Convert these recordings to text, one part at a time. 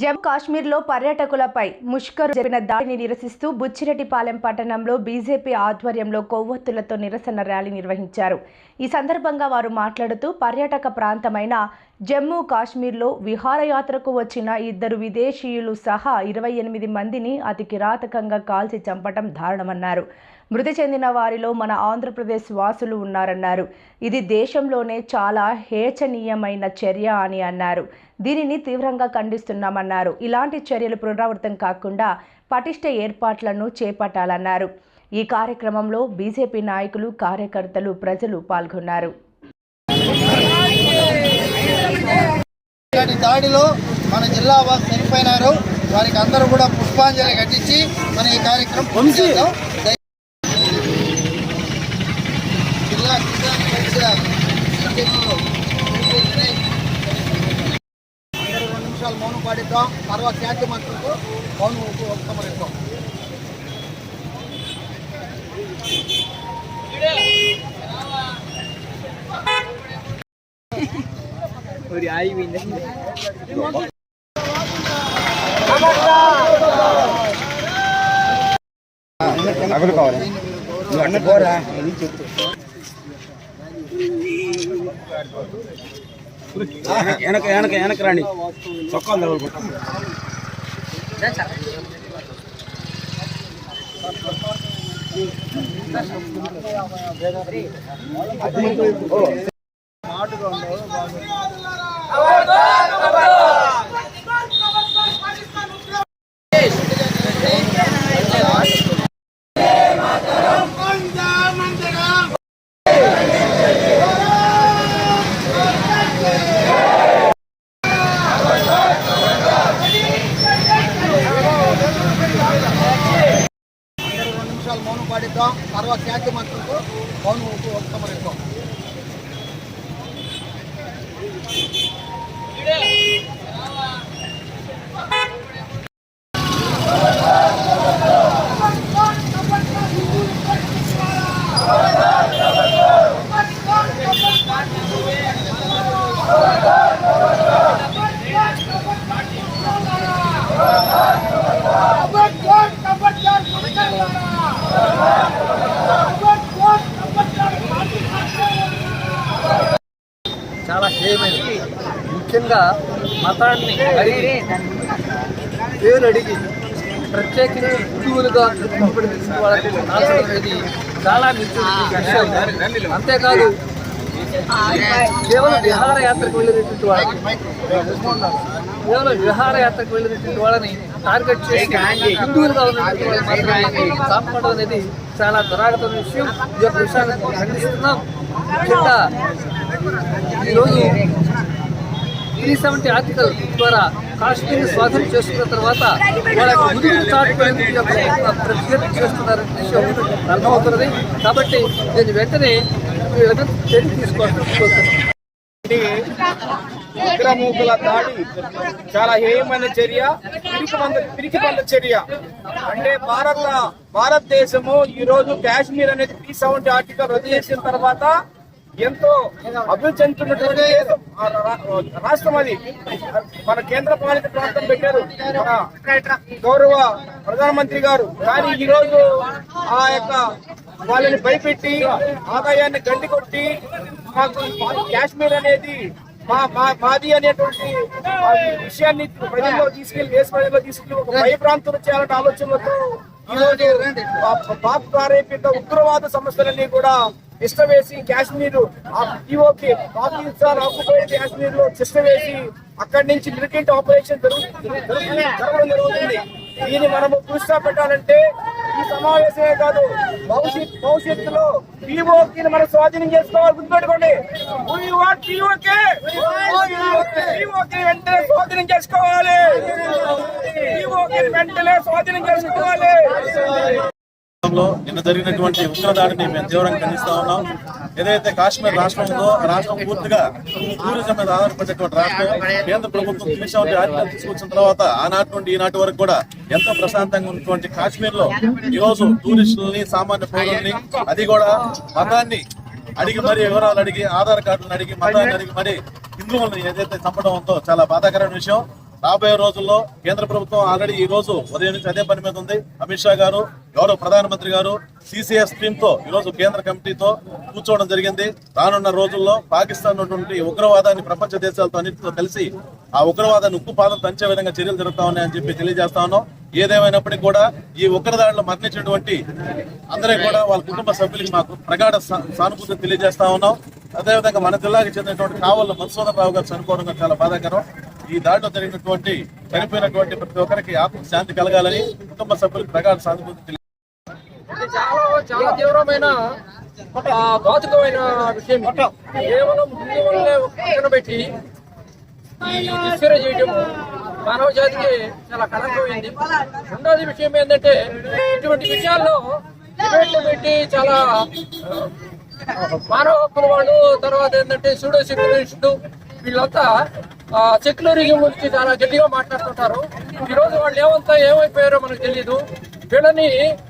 జమ్మూ కాశ్మీర్లో పర్యాటకులపై ముష్కరు జరిపిన దాడిని నిరసిస్తూ బుచ్చిరెడ్డిపాలెం పట్టణంలో బీజేపీ ఆధ్వర్యంలో కొవ్వొత్తులతో నిరసన ర్యాలీ నిర్వహించారు. ఈ సందర్భంగా వారు మాట్లాడుతూ పర్యాటక ప్రాంతమైన జమ్మూ కాశ్మీర్లో విహారయాత్రకు వచ్చిన ఇద్దరు విదేశీయులు సహా ఇరవై ఎనిమిది మందిని అతి కిరాతకంగా కాల్చి చంపటం దారుణమన్నారు. మృతి చెందిన వారిలో మన ఆంధ్రప్రదేశ్ వాసులు ఉన్నారన్నారు. ఇది దేశంలోనే చాలా హేచనీయమైన చర్య అని అన్నారు. దీనిని తీవ్రంగా ఖండిస్తున్నామన్నారు. ఇలాంటి చర్యలు పునరావృతం కాకుండా పటిష్ట ఏర్పాట్లను చేపట్టాలన్నారు. ఈ కార్యక్రమంలో బీజేపీ నాయకులు కార్యకర్తలు ప్రజలు పాల్గొన్నారు. దాడిలో మన జిల్లా వారు చనిపోయినారు. వారికి అందరూ కూడా పుష్పాంజలి ఘటించి మన ఈ కార్యక్రమం పూర్తి చేద్దాం. దయ- జిల్లా క్రీడా అధ్యక్షుల అధ్యక్షులు శ్రీ వినయ్. అందరూ రెండు నిమిషాలు మౌనం పాడిద్దాం తర్వాత శాంతి మంత్రులకు మౌనం ఉపసంహరిద్దాం అక్కడ కావాలి నువ్వు అన్న పోరా వెనక వెనక వెనక రాండి. చొక్కాలు తగలుకుంటా అందరూ రెండు నిమిషాలు మౌనం పాడిద్దాం తర్వాత శాంతి మంత్రులకు మౌనం ఉపసంహరిద్దాం చాలా హేయమైనది ముఖ్యంగా మతాన్ని పేరు అడిగి ప్రత్యేకించి హిందువులుగా గుర్తింపబడిన వాళ్ళకి అనేది చాలా విషయం అంతేకాదు కేవలం విహారయాత్రకు వెళ్ళినటువంటి వాళ్ళని కేవలం విహారయాత్రకు వెళ్ళినటువంటి వాళ్ళని టార్గెట్ చేసి హిందువులుగా ఉన్నటువంటి వాళ్ళని కాపాడడం అనేది చాలా దురాగతమైన విషయం. ఈ యొక్క విషయాన్ని ఖండిస్తున్నాం. ముఖ్యంగా ఈరోజు త్రీ సెవెంటీ ఆర్టికల్ ద్వారా కాశ్మీర్ స్వాధీనం చేసుకున్న తర్వాత వాళ్ళకి ముదుగులు చాటుకునేందుకు ఈ చేస్తున్నారనే విషయం అర్థమవుతున్నది. కాబట్టి దీన్ని వెంటనే చర్య తీసుకోవాలి కోరుతున్నాం ఉగ్రమూకుల దాడి. చాలా హేయమైన చర్య. పిరికి మంద పిరికి చర్య. అంటే భారత భారతదేశము ఈ రోజు కాశ్మీర్ అనేది త్రీ సెవెంటీ ఆర్టికల్ రద్దు చేసిన తర్వాత ఎంతో అభివృద్ధి చెందుతున్నటువంటి రాష్ట్రం అది. మన కేంద్ర పాలిత ప్రాంతం పెట్టారు. గౌరవ ప్రధానమంత్రి గారు. కానీ ఈ రోజు ఆ యొక్క వాళ్ళని భయపెట్టి ఆదాయాన్ని గండి కొట్టి మాకు కాశ్మీర్ అనేది మా మా మాది అనేటువంటి విషయాన్ని ప్రజల్లో తీసుకెళ్ళి దేశ ప్రజల్లో తీసుకెళ్ళి ఒక భయభ్రాంతులు చేయాలనే ఆలోచనలతో ఈ రోజు పా- పాక్ ప్రారేపిత ఉగ్రవాద సమస్యలన్నీ కూడా ఇష్టవేసి కాశ్మీర్ పిఓకే పాకిస్తాన్ ఆక్యుపైడ్ కాశ్మీర్లో వేసి అక్కడి నుంచి మిలిటెంట్ ఆపరేషన్ జరగడం జరుగుతుంది. దీన్ని మనము దృష్టి పెట్టాలంటే ఈ సమావేశమే కాదు భవిష్యత్ భవిష్యత్తులో పిఓకి మనం స్వాధీనం చేసుకోవాలి గుర్తుపెట్టుకోండి వెంటనే స్వాధీనం చేసుకోవాలి. POK వెంటనే స్వాధీనం చేసుకోవాలి. ప్రాంతంలో నిన్న జరిగినటువంటి ఉగ్రదాడిని మేము తీవ్రంగా ఖండిస్తా ఉన్నాం. ఏదైతే కాశ్మీర్ రాష్ట్రం ఉందో రాష్ట్రం పూర్తిగా టూరిజం మీద ఆధారపడేటువంటి రాష్ట్రం. కేంద్ర ప్రభుత్వం త్రిశాంతి ఆర్టికల్ తీసుకొచ్చిన తర్వాత ఆనాటి నుండి ఈనాటి వరకు కూడా ఎంతో ప్రశాంతంగా ఉన్నటువంటి కాశ్మీర్లో ఈరోజు రోజు టూరిస్టులని సామాన్య పౌరుల్ని అది కూడా మతాన్ని అడిగి మరి వివరాలు అడిగి ఆధార్ కార్డులను అడిగి మతాన్ని అడిగి మరి హిందువులను ఏదైతే చంపడం ఉందో చాలా బాధాకరమైన విషయం. రాబోయే రోజుల్లో కేంద్ర ప్రభుత్వం ఆల్రెడీ ఈ రోజు ఉదయం నుంచి అదే పని మీద ఉంది. అమిత్ షా గారు గౌరవ ప్రధానమంత్రి గారు సిసిఎస్ టీమ్తో ఈ రోజు కేంద్ర కమిటీతో కూర్చోవడం జరిగింది. రానున్న రోజుల్లో పాకిస్తాన్ ఉన్నటువంటి ఉగ్రవాదాన్ని ప్రపంచ దేశాలతో అన్నింటితో కలిసి ఆ ఉగ్రవాదాన్ని ఉక్కుపాదం తంచే విధంగా చర్యలు జరుగుతా ఉన్నాయని చెప్పి తెలియజేస్తా ఉన్నాం. ఏదేమైనప్పటికీ కూడా ఈ ఉగ్రదాడిలో మరణించినటువంటి అందరికీ కూడా వాళ్ళ కుటుంబ సభ్యులకి మాకు ప్రగాఢ సా- సానుభూతి తెలియజేస్తా ఉన్నాం. అదేవిధంగా మన జిల్లాకి చెందినటువంటి కావల మధుసూదన్ రావు గారు చనిపోవడం చాలా బాధాకరం. ఈ దాడిలో జరిగినటువంటి చనిపోయినటువంటి ప్రతి ఒక్కరికి ఆత్మ శాంతి కలగాలని కుటుంబ సభ్యులకు ప్రగాఢ సానుభూతి చాలా చాలా తీవ్రమైన ఆ, ఘాతుకమైన విషయం కేవలం హిందువులనే పక్కన పెట్టి ఈ చేయడం మానవ జాతికి చాలా కళంకమైంది రెండోది విషయం ఏంటంటే ఇటువంటి విషయాల్లో డిబేట్లు పెట్టి చాలా మానవ హక్కుల వాళ్ళు తర్వాత ఏంటంటే సూడో సెక్యులరిస్టు వీళ్ళంతా సెక్యులరిజం గురించి చాలా గట్టిగా మాట్లాడుతుంటారు. ఈ రోజు వాళ్ళు ఏమంతా ఏమైపోయారో మనకు తెలియదు వీళ్ళని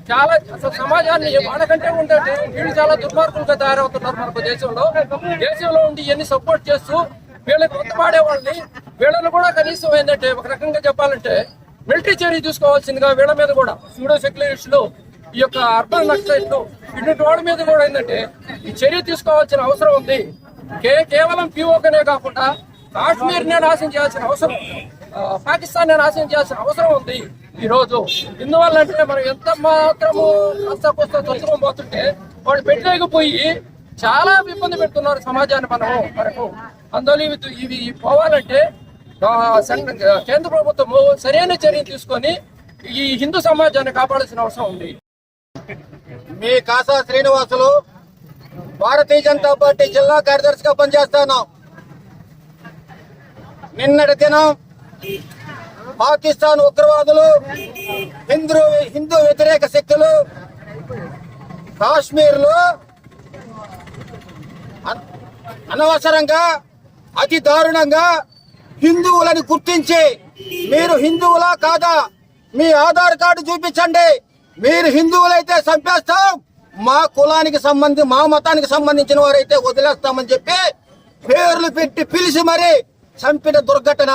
చాలా అసలు సమాజాన్ని వాళ్ళకంటే ఉంటే వీళ్ళు చాలా దుర్మార్గులుగా తయారవుతున్నారు మనకు దేశంలో. దేశంలో ఉండి ఇవన్నీ సపోర్ట్ చేస్తూ వీళ్ళకి కొత్తపాడే వాళ్ళని వీళ్ళని కూడా కనీసం ఏంటంటే ఒక రకంగా చెప్పాలంటే మిలిటరీ చర్య తీసుకోవాల్సిందిగా వీళ్ళ మీద కూడా సూడో సెక్యులరిస్టులు ఈ యొక్క అర్బన్ నక్సైట్లు ఇటువంటి వాళ్ళ మీద కూడా ఏంటంటే ఈ చర్య తీసుకోవాల్సిన అవసరం ఉంది. కేవలం పిఓకనే కాకుండా కాశ్మీర్ నే నాశనం చేయాల్సిన అవసరం ఆ, పాకిస్తాన్ నాశనం చేయాల్సిన అవసరం ఉంది ఈరోజు. ఎందువల్ల అంటే మనం ఎంత మాత్రము కాస్త కోస్త తొలగం పోతుంటే వాళ్ళు పెట్టలేకపోయి చాలా ఇబ్బంది పెడుతున్నారు సమాజాన్ని మనము మనకు. అందువల్ల ఇవి ఇవి పోవాలంటే కేంద్ర ప్రభుత్వము సరైన చర్య తీసుకొని ఈ హిందూ సమాజాన్ని కాపాడాల్సిన అవసరం ఉంది. మీ కాసా శ్రీనివాసులు భారతీయ జనతా పార్టీ జిల్లా కార్యదర్శిగా పనిచేస్తాను నిన్నటి దినం పాకిస్తాన్ ఉగ్రవాదులు హిందూ హిందూ వ్యతిరేక శక్తులు కాశ్మీర్లో అనవసరంగా అతి దారుణంగా హిందువులని గుర్తించి మీరు హిందువులా కాదా? మీ ఆధార్ కార్డు చూపించండి. మీరు హిందువులైతే చంపేస్తాం. మా కులానికి సంబంధించి మా మతానికి సంబంధించిన వారైతే వదిలేస్తామని చెప్పి పేర్లు పెట్టి పిలిచి మరి చంపిన దుర్ఘటన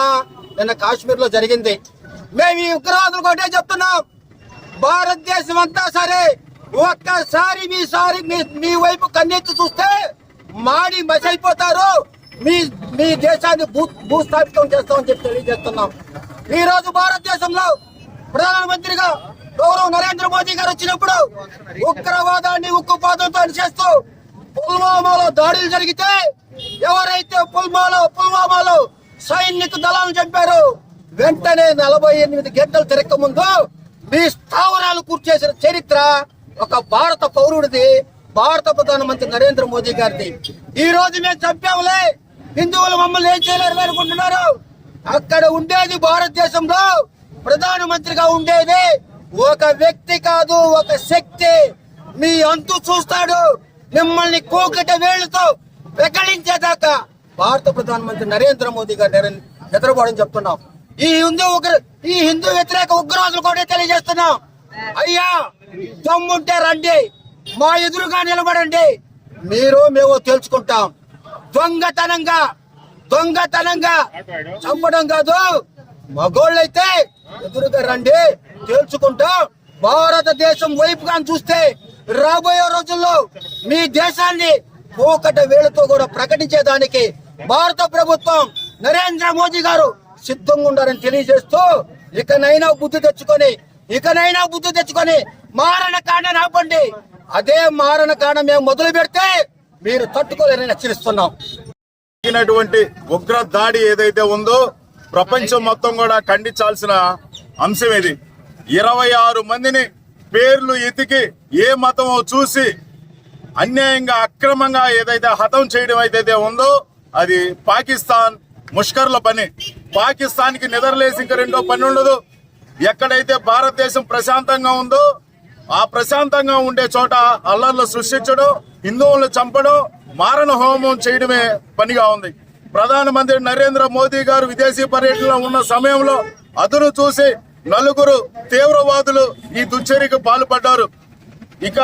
నిన్న కాశ్మీర్లో జరిగింది. మేము ఈ ఉగ్రవాదులు ఒకటే చెప్తున్నాం. భారతదేశం అంతా సరే ఒక్కసారి మీసారి మీ మీ వైపు కన్నెత్తి చూస్తే మాడి మసైపోతారు. మీ మీ దేశాన్ని భూ భూస్థాపితం చేస్తామని చెప్పి తెలియజేస్తున్నాం. ఈ రోజు భారతదేశంలో ప్రధానమంత్రిగా గౌరవ నరేంద్ర మోదీ గారు వచ్చినప్పుడు ఉగ్రవాదాన్ని ఉక్కుపాదంతో చేస్తూ పుల్వామాలో దాడులు జరిగితే ఎవరైతే పుల్వామాలో పుల్వామాలో సైనిక దళాలను చంపారు. వెంటనే నలభై ఎనిమిది గంటలు తిరక్క ముందు మీ స్థావరాలు కూర్చేసిన చరిత్ర ఒక భారత పౌరుడిది భారత ప్రధానమంత్రి నరేంద్ర మోదీ గారిది. ఈ రోజు మేము చంపాములే. హిందువులు మమ్మల్ని ఏం చేయలేరు అనుకుంటున్నారు? అక్కడ ఉండేది భారతదేశంలో ప్రధానమంత్రిగా ఉండేది ఒక వ్యక్తి కాదు ఒక శక్తి. మీ అంతు చూస్తాడు. మిమ్మల్ని కోకట వేళ్ళతో పెకలించేదాకా భారత ప్రధానమంత్రి నరేంద్ర మోదీ గారు నిద్రపోవడం చెప్తున్నాం. ఈ హిందూ ఉగ్ర ఈ హిందూ వ్యతిరేక ఉగ్రవాదులు కూడా తెలియజేస్తున్నాం. అయ్యా దమ్ముంటే రండి. మా ఎదురుగా నిలబడండి. మీరు మేము తెలుసుకుంటాం. దొంగతనంగా దొంగతనంగా చంపడం కాదు. మగోళ్ళైతే ఎదురుగా రండి. తేల్చుకుంటాం భారతదేశం వైపుగా చూస్తే రాబోయే రోజుల్లో మీ దేశాన్ని ఒకట వేళతో కూడా ప్రకటించేదానికి భారత ప్రభుత్వం నరేంద్ర మోదీ గారు సిద్ధంగా ఉండాలని తెలియజేస్తూ ఇకనైనా బుద్ధి తెచ్చుకొని ఇకనైనా బుద్ధి తెచ్చుకొని మారణ కాండని ఆపండి. అదే మారణ కాండ మేము మొదలు పెడితే మీరు తట్టుకోలేరని హెచ్చరిస్తున్నాం. ఉగ్ర దాడి ఏదైతే ఉందో ప్రపంచం మొత్తం కూడా ఖండించాల్సిన అంశం ఇది. ఇరవై ఆరు మందిని పేర్లు ఎతికి ఏ మతమో చూసి అన్యాయంగా అక్రమంగా ఏదైతే హతం చేయడం అయితే ఉందో అది పాకిస్తాన్ ముష్కర్ల పని. పాకిస్తాన్కి నిద్రలేసి ఇంక రెండో పని ఉండదు. ఎక్కడైతే భారతదేశం ప్రశాంతంగా ఉందో ఆ ప్రశాంతంగా ఉండే చోట అల్లర్లు సృష్టించడం హిందువులను చంపడం మారణ హోమం చేయడమే పనిగా ఉంది. ప్రధానమంత్రి నరేంద్ర మోదీ గారు విదేశీ పర్యటనలో ఉన్న సమయంలో అదును చూసి నలుగురు తీవ్రవాదులు ఈ దుశ్చర్యకు పాల్పడ్డారు. ఇక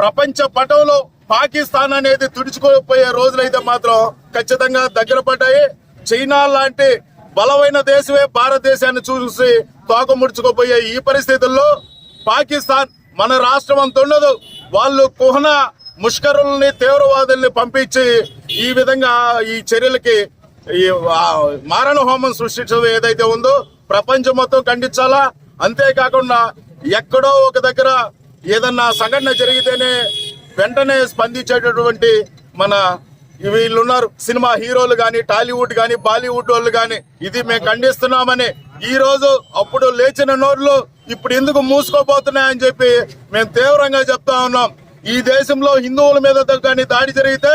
ప్రపంచ పటంలో పాకిస్తాన్ అనేది తుడుచుకోపోయే రోజులైతే మాత్రం ఖచ్చితంగా దగ్గర పడ్డాయి. చైనా లాంటి బలమైన దేశమే భారతదేశాన్ని చూసి తోక ముడుచుకోపోయే ఈ పరిస్థితుల్లో పాకిస్తాన్ మన రాష్ట్రం అంత ఉండదు. వాళ్ళు కుహన ముష్కరుల్ని తీవ్రవాదుల్ని పంపించి ఈ విధంగా ఈ చర్యలకి ఈ మారణ హోమం సృష్టించడం ఏదైతే ఉందో ప్రపంచం మొత్తం ఖండించాలా? అంతేకాకుండా ఎక్కడో ఒక దగ్గర ఏదన్నా సంఘటన జరిగితేనే వెంటనే స్పందించేటటువంటి మన వీళ్ళున్నారు. సినిమా హీరోలు కానీ టాలీవుడ్ కానీ బాలీవుడ్ వాళ్ళు కానీ ఇది మేము ఖండిస్తున్నామని ఈ రోజు అప్పుడు లేచిన నోర్లు ఇప్పుడు ఎందుకు మూసుకోబోతున్నాయని చెప్పి మేము తీవ్రంగా చెప్తా ఉన్నాం. ఈ దేశంలో హిందువుల మీద కానీ దాడి జరిగితే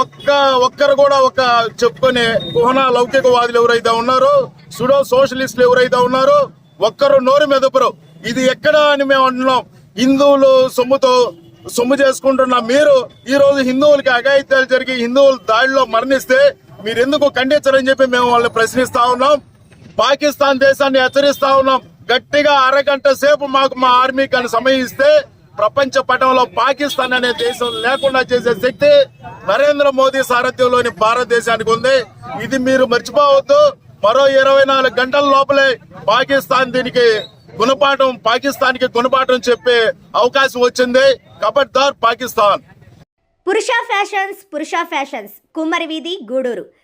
ఒక్క ఒక్కరు కూడా ఒక చెప్పుకునే కుహన లౌకికవాదులు ఎవరైతే ఉన్నారో సుడో సోషలిస్టులు ఎవరైతే ఉన్నారో ఒక్కరు నోరు మెదపరు. ఇది ఎక్కడా అని మేము అంటున్నాం. హిందువులు సొమ్ముతో సొమ్ము చేసుకుంటున్న మీరు ఈ రోజు హిందువులకి అఘాయిత్యాలు జరిగి హిందువులు దాడిలో మరణిస్తే మీరు ఎందుకు ఖండించరని చెప్పి మేము వాళ్ళని ప్రశ్నిస్తా ఉన్నాం. పాకిస్తాన్ దేశాన్ని హెచ్చరిస్తా ఉన్నాం. గట్టిగా అరగంట సేపు మాకు మా ఆర్మీ కానీ సమయిస్తే ప్రపంచ పటంలో పాకిస్తాన్ అనే దేశం లేకుండా చేసే శక్తి నరేంద్ర మోదీ సారథ్యంలోని భారతదేశానికి ఉంది. ఇది మీరు మర్చిపోవద్దు. మరో ఇరవై నాలుగు గంటల లోపలే పాకిస్తాన్ దీనికి గుణపాఠం పాకిస్తాన్కి గుణపాఠం చెప్పే అవకాశం వచ్చింది. కబడ్దార్ పాకిస్తాన్. పురుష ఫ్యాషన్స్ పురుష ఫ్యాషన్స్. కుమ్మరి వీధి గూడూరు.